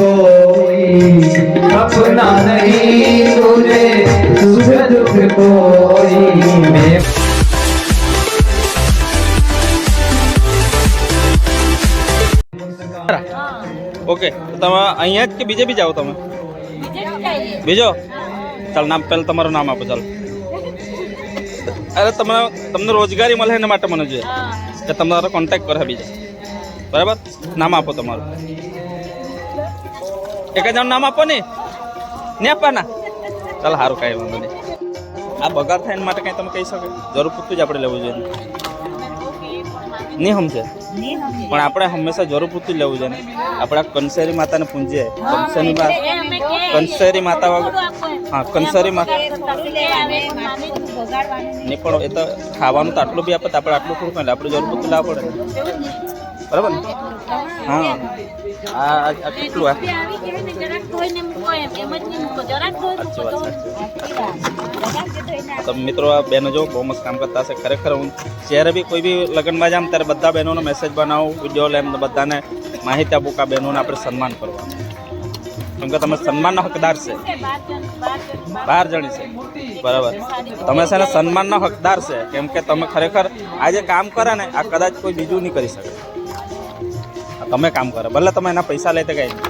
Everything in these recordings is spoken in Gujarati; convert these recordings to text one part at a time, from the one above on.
कोई अपना नहीं तुझे सुख दुख कोई मैं ઓકે તો તમે અહીંયા જ કે બીજે બી જાઓ તમે બીજો ચાલ નામ પહેલાં તમારું નામ આપો ચાલો અરે તમે તમને રોજગારી મળે એના માટે મને જોઈએ કે તમારો કોન્ટેક્ટ કરે બીજા બરાબર નામ આપો તમારું એક જણ નામ આપો ને. નહીં આપવાના ચાલ સારું કાંઈ વાંધો નહીં. આ બગાડ થાય એના માટે કંઈ તમે કહી શકો? જરૂર પૂરતું જ આપણે લેવું જોઈએ. નહીં સમજે? પણ આપણે હંમેશા જરૂર પૂરતું જ લેવું જોઈએ આપણા કંસેરી માતાને પૂંજીએ. કંસેરી માતા કંસેરી માતા હા, કંસેરી માતા નહીં, પણ એ તો ખાવાનું તો આટલું બી આપે આપણે આટલું થોડું ખાઈ આપણે જરૂર પૂરતું લાવવા પડે. બરાબર ને? હા. આ કેટલું આ? તો મિત્રો આ બહેનો જો બહુ મસ્ત કામ કરતા હશે. ખરેખર હું જ્યારે બી કોઈ બી લગ્નમાં જામ ત્યારે બધા બહેનોનો મેસેજ બનાવું વીડિયો લેમ તો બધાને માહિતી આપું કે આ બહેનોને આપણે સન્માન કરવાનું કેમ કે તમે સન્માનના હકદાર છે. બાર જણી છે. બરાબર. તમે છે ને સન્માનના હકદાર છે. કેમ કે તમે ખરેખર આ જે કામ કરે ને આ કદાચ કોઈ બીજું નહીં કરી શકે. તમે કામ કરે ભલે તમે એના પૈસા લેતે કંઈ નહીં.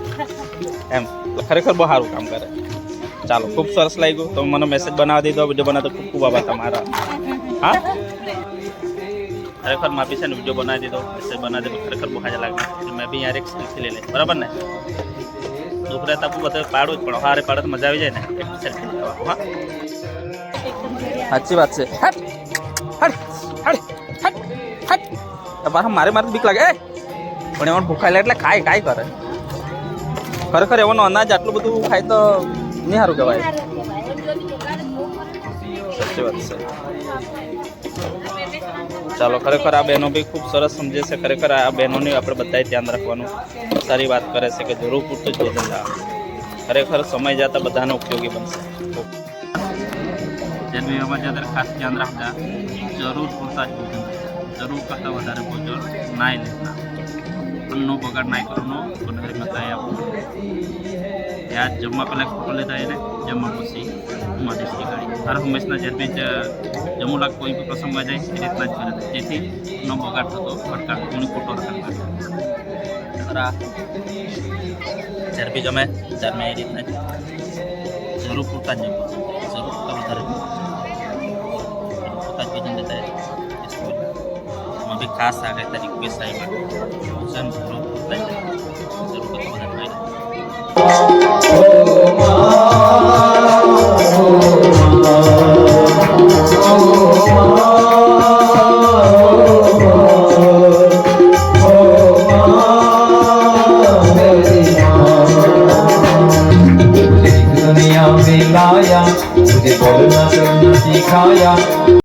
એમ એટલે ખરેખર બહુ સારું કામ કરે ચાલો ખૂબ સરસ લાગ્યું તમે મને મેસેજ બનાવી દીધો વિડીયો બનાવતો ખૂબ ખૂબ આભાર તમારા હા ખરેખર માપી છે ને વિડીયો બનાવી દીધો મેસેજ બનાવી દીધો ખરેખર બહુ હાજર લાગે એટલે મેં બી યાર એક સેલ્ફી લઈ લે બરાબર ને દુઃખ રહેતા બહુ બધે પાડું જ પણ હારે પાડે તો મજા આવી જાય ને એક સેલ્ફી લેવાનું હા સાચી વાત છે હટ હટ હટ હટ હટ તમારે મારે મારે બીક લાગે એ પણ એમાં ભૂખાય એટલે ખાય કાંઈ કરે. ખરેખર એવાનો અનાજ આટલું બધું ખાય તો નહીં સારું કહેવાય. સાચી વાત છે. ચાલો ખરેખર આ બહેનો બી ખૂબ સરસ સમજે છે. ખરેખર આ બહેનોની આપણે બધાએ ધ્યાન રાખવાનું. સારી વાત કરે છે કે જરૂર પૂરતું જ ભોજન ખરેખર સમય જતાં બધાને ઉપયોગી બનશે. જન્મીમાં જ્યારે ખાસ ધ્યાન રાખતા જરૂર પૂરતા જ ભોજન. જરૂર કરતાં વધારે ભોજન ના લેતા અન્નનો બગાડ ના કરવાનો બનાવી મતાય આપણું ત્યાં જમવા પહેલાં ફોટો લેતા એને, જમવા પછી માધેશની ગાડી હર હંમેશના બી જ- જમવું લાગ કોઈ બી પ્રસંગમાં જાય, એ રીતના જ કરે. જેથી નો બગાડ થતો ફટકાર કોની રાખવા ખરા જ્યારે બી જમે ત્યારે મેં એ રીતના જરૂર પૂરતા જ જમવું. જરૂર કરતાં વધારે. પૂરતા જ ભોજન લેતા બી ખાસ આગળ તારીખ રિક્વેસ્ટ them from लाया मुझे बोलना करना सिखाया